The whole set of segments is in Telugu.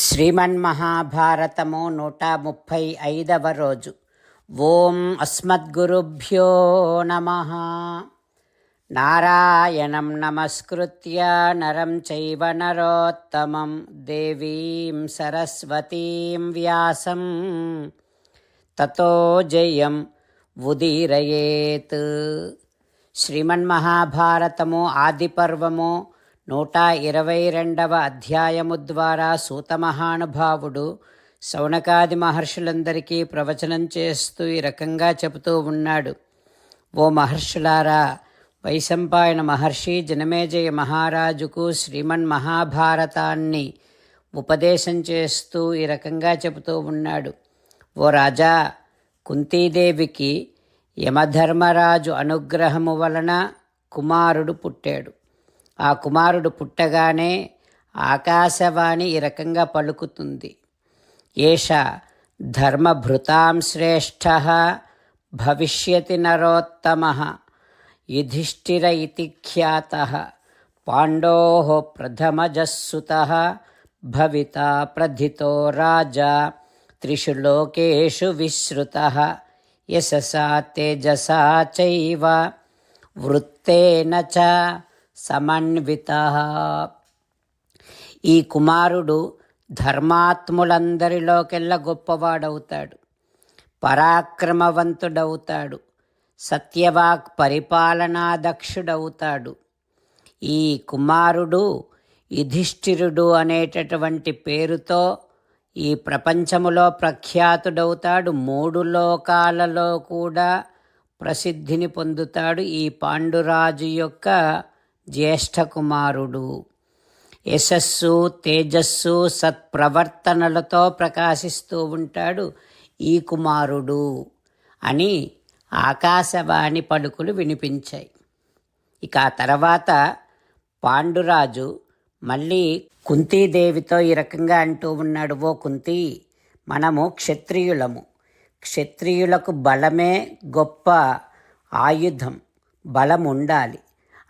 శ్రీమన్మహాభారతము నూట ముప్పై ఐదవ రోజు ఓం అస్మద్గురుభ్యో నమ నారాయణం నమస్కృత్య నరం చైవ నరోత్తమం దేవీం సరస్వతీం వ్యాసం తతో జయం ఉదీరయేత్ శ్రీమన్మహాభారతము ఆదిపర్వము నూట ఇరవై రెండవ అధ్యాయము ద్వారా సూతమహానుభావుడు శౌనకాది మహర్షులందరికీ ప్రవచనం చేస్తూ ఈ రకంగా చెబుతూ ఉన్నాడు. ఓ మహర్షులారా వైశంపాయన మహర్షి జనమేజయ మహారాజుకు శ్రీమన్ మహాభారతాన్ని ఉపదేశం చేస్తూ ఈ రకంగా చెబుతూ ఉన్నాడు. ఓ రాజా కుంతీదేవికి యమధర్మరాజు అనుగ్రహము వలన కుమారుడు పుట్టాడు. ఆ కుమారుడు పుట్టగానే ఆకాశవాణి ఈ రకంగా పలుకుతుంది. ఏష ధర్మభృతాం శ్రేష్ఠ భవిష్యతి నరోత్తమ యుధిష్ఠిర ఇతి ఖ్యాత పాండో ప్రథమజస్సుత భవిత ప్రథితో రాజా త్రిషు లోకేషు విశ్రుత యశసా తేజసా చైవ వృత్తేన చ సమన్విత. ఈ కుమారుడు ధర్మాత్ములందరిలోకెల్లా గొప్పవాడవుతాడు. పరాక్రమవంతుడవుతాడు. సత్యవాక్ పరిపాలనాదక్షుడవుతాడు. ఈ కుమారుడు యుధిష్ఠిరుడు అనేటటువంటి పేరుతో ఈ ప్రపంచములో ప్రఖ్యాతుడవుతాడు. మూడు లోకాలలో కూడా ప్రసిద్ధిని పొందుతాడు. ఈ పాండురాజు యొక్క జ్యేష్ఠకుమారుడు. యశస్సు తేజస్సు సత్ప్రవర్తనలతో ప్రకాశిస్తూ ఉంటాడు ఈ కుమారుడు అని ఆకాశవాణి పలుకులు వినిపించాయి. ఇక ఆ తర్వాత పాండురాజు మళ్ళీ కుంతీదేవితో ఈ రకంగా అంటూ ఉన్నాడు ఓ కుంతి మనము క్షత్రియులము. క్షత్రియులకు బలమే గొప్ప ఆయుధం బలం ఉండాలి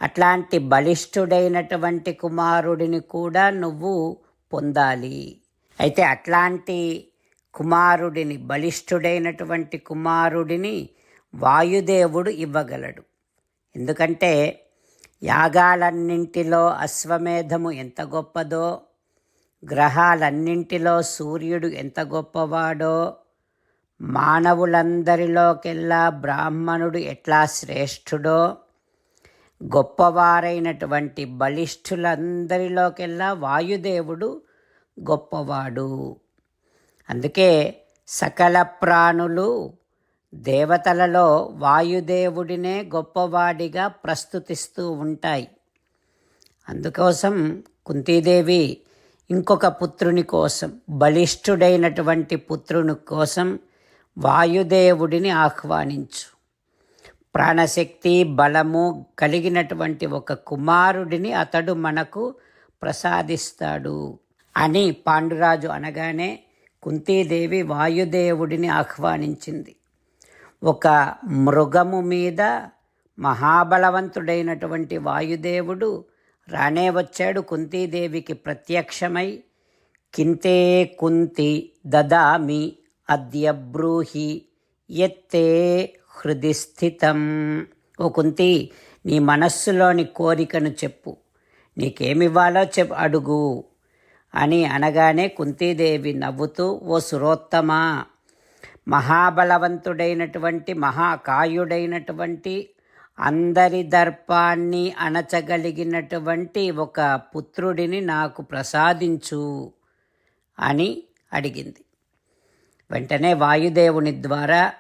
అట్లాంటి బలిష్ఠుడైనటువంటి కుమారుడిని కూడా నువ్వు పొందాలి. అయితే అట్లాంటి కుమారుడిని బలిష్ఠుడైనటువంటి కుమారుడిని వాయుదేవుడు ఇవ్వగలడు. ఎందుకంటే యాగాలన్నింటిలో అశ్వమేధము ఎంత గొప్పదో గ్రహాలన్నింటిలో సూర్యుడు ఎంత గొప్పవాడో మానవులందరిలోకెల్లా బ్రాహ్మణుడు ఎట్లా శ్రేష్ఠుడో గొప్పవారైనటువంటి బలిష్ఠులందరిలోకెల్లా వాయుదేవుడు గొప్పవాడు. అందుకే సకల ప్రాణులు దేవతలలో వాయుదేవుడినే గొప్పవాడిగా ప్రస్తుతిస్తూ ఉంటాయి. అందుకోసం కుంతీదేవి ఇంకొక పుత్రుని కోసం బలిష్ఠుడైనటువంటి పుత్రుని కోసం వాయుదేవుడిని ఆహ్వానించు. ప్రాణశక్తి బలము కలిగినటువంటి ఒక కుమారుడిని అతడు మనకు ప్రసాదిస్తాడు. అని పాండురాజు అనగానే కుంతీదేవి వాయుదేవుడిని ఆహ్వానించింది. ఒక మృగము మీద మహాబలవంతుడైనటువంటి వాయుదేవుడు రానే వచ్చాడు కుంతీదేవికి ప్రత్యక్షమై కింతే కుంతి దదామి అద్య బ్రూహి ఎత్తే హృది స్థితం ఓ కుంతి నీ మనస్సులోని కోరికను చెప్పు. నీకేమివ్వాలో చెప్ అడుగు అని అనగానే కుంతీదేవి నవ్వుతూ ఓ సురోత్తమా మహాబలవంతుడైనటువంటి మహాకాయుడైనటువంటి అందరి దర్పాన్ని అణచగలిగినటువంటి ఒక పుత్రుడిని నాకు ప్రసాదించు అని అడిగింది. వెంటనే వాయుదేవుని ద్వారా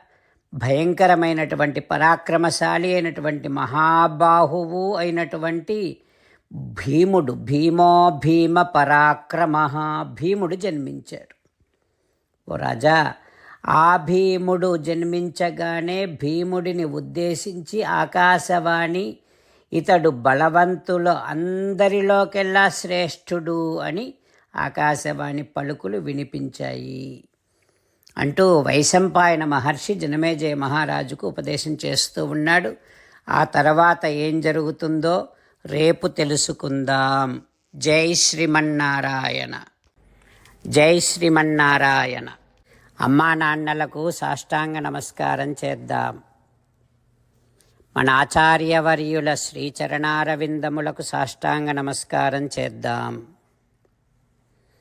భయంకరమైనటువంటి పరాక్రమశాలి అయినటువంటి మహాబాహువు అయినటువంటి భీముడు భీమో భీమ పరాక్రమ భీముడు జన్మించాడు. ఓ రాజా ఆ భీముడు జన్మించగానే భీముడిని ఉద్దేశించి ఆకాశవాణి ఇతడు బలవంతులు అందరిలోకెల్లా శ్రేష్ఠుడు అని ఆకాశవాణి పలుకులు వినిపించాయి. అంటూ వైశంపాయన మహర్షి జనమేజయ మహారాజుకు ఉపదేశం చేస్తూ ఉన్నాడు. ఆ తర్వాత ఏం జరుగుతుందో రేపు తెలుసుకుందాం. జై శ్రీమన్నారాయణ. జై శ్రీమన్నారాయణ. అమ్మా నాన్నలకు సాష్టాంగ నమస్కారం చేద్దాం. మన ఆచార్యవర్యుల శ్రీచరణారవిందములకు సాష్టాంగ నమస్కారం చేద్దాం.